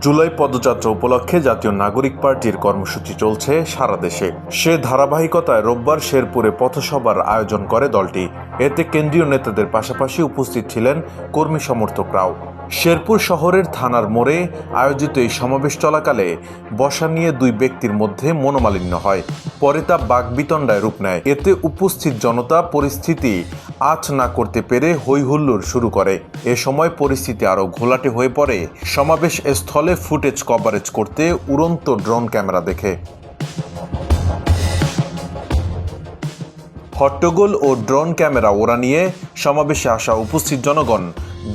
জুলাই পদযাত্রা উপলক্ষে জাতীয় নাগরিক পার্টির কর্মসূচি চলছে সারা দেশে। সে ধারাবাহিকতায় রোববার শেরপুরে পথসভার আয়োজন করে দলটি। এতে কেন্দ্রীয় নেতাদের পাশাপাশি উপস্থিত ছিলেন কর্মী সমর্থকরাও। শেরপুর শহরের থানার মোড়ে আয়োজিত এই সমাবেশ চলাকালে বসা নিয়ে দুই ব্যক্তির মধ্যে মনোমালিন্য হয়। পরে তা বাগবিতণ্ডায় রূপ নেয়। এতে উপস্থিত জনতা পরিস্থিতি আঁচ না করতে পেরে হইহুল্লোড় শুরু করে। এ সময় পরিস্থিতি আরও ঘোলাটে হয়ে পড়ে। সমাবেশ স্থলে ফুটেজ কভারেজ করতে উড়ন্ত ড্রোন ক্যামেরা দেখে। হট্টগোল ও ড্রোন ক্যামেরা ওরা নিয়ে সমাবেশে আসা উপস্থিত জনগণ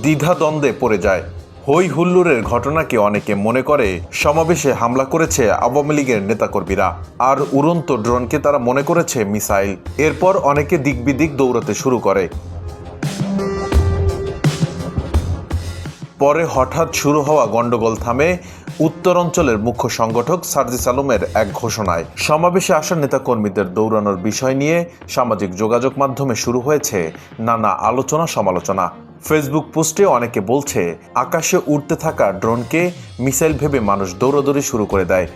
দ্বিধাদ্বন্দ্বে পড়ে যায়। হই হুল্লুরের ঘটনাকে অনেকে মনে করে সমাবেশে হামলা করেছে আওয়ামী লীগের নেতাকর্মীরা। আর উড়ন্ত ড্রোনকে তারা মনে করেছে মিসাইল। এরপর অনেকে দিকবিদিক দৌড়াতে শুরু করে। পরে হঠাৎ শুরু হওয়া গন্ডগোল থামে উত্তর অঞ্চলের মুখ্য সংগঠক সার্জিস আলমের এক ঘোষণায়। সমাবেশে আসা নেতাকর্মীদের দৌড়ানোর বিষয় নিয়ে সামাজিক যোগাযোগ মাধ্যমে শুরু হয়েছে নানা আলোচনা সমালোচনা। ফেসবুক পোস্টে অনেকে বলছে, আকাশে উড়তে থাকা ড্রোনকে মিসাইল ভেবে মানুষ দৌড়াদৌড়ি শুরু করে দেয়।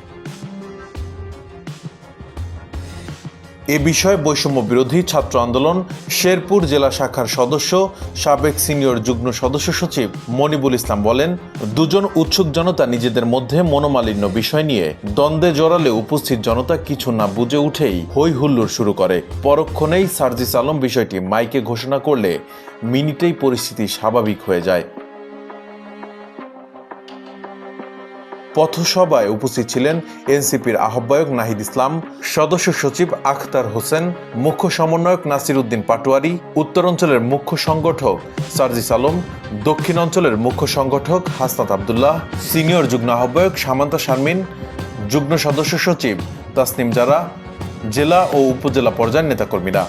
এ বিষয়ে বৈষম্য বিরোধী ছাত্র আন্দোলন শেরপুর জেলা শাখার সদস্য, সাবেক সিনিয়র যুগ্ম সদস্য সচিব মনিবুল ইসলাম বলেন, দুজন উৎসুক জনতা নিজেদের মধ্যে মনোমালিন্য বিষয় নিয়ে দ্বন্দ্বে জড়ালে উপস্থিত জনতা কিছু না বুঝে উঠেই হই হুল্লোড় শুরু করে। পরক্ষণেই সার্জিস আলম বিষয়টি মাইকে ঘোষণা করলে মিনিটেই পরিস্থিতি স্বাভাবিক হয়ে যায়। পথসভায় উপস্থিত ছিলেন এনসিপির আহ্বায়ক নাহিদ ইসলাম, সদস্য সচিব আখতার হোসেন, মুখ্য সমন্বয়ক নাসির উদ্দিন পাটোয়ারি, উত্তরাঞ্চলের মুখ্য সংগঠক সার্জিস আলম দক্ষিণ অঞ্চলের মুখ্য সংগঠক হাসনাত আবদুল্লাহ, সিনিয়র যুগ্ম আহ্বায়ক সামান্তা শারমিন, যুগ্ম সদস্য সচিব তাসনিম জারা, জেলা ও উপজেলা পর্যায়ের নেতাকর্মীরা।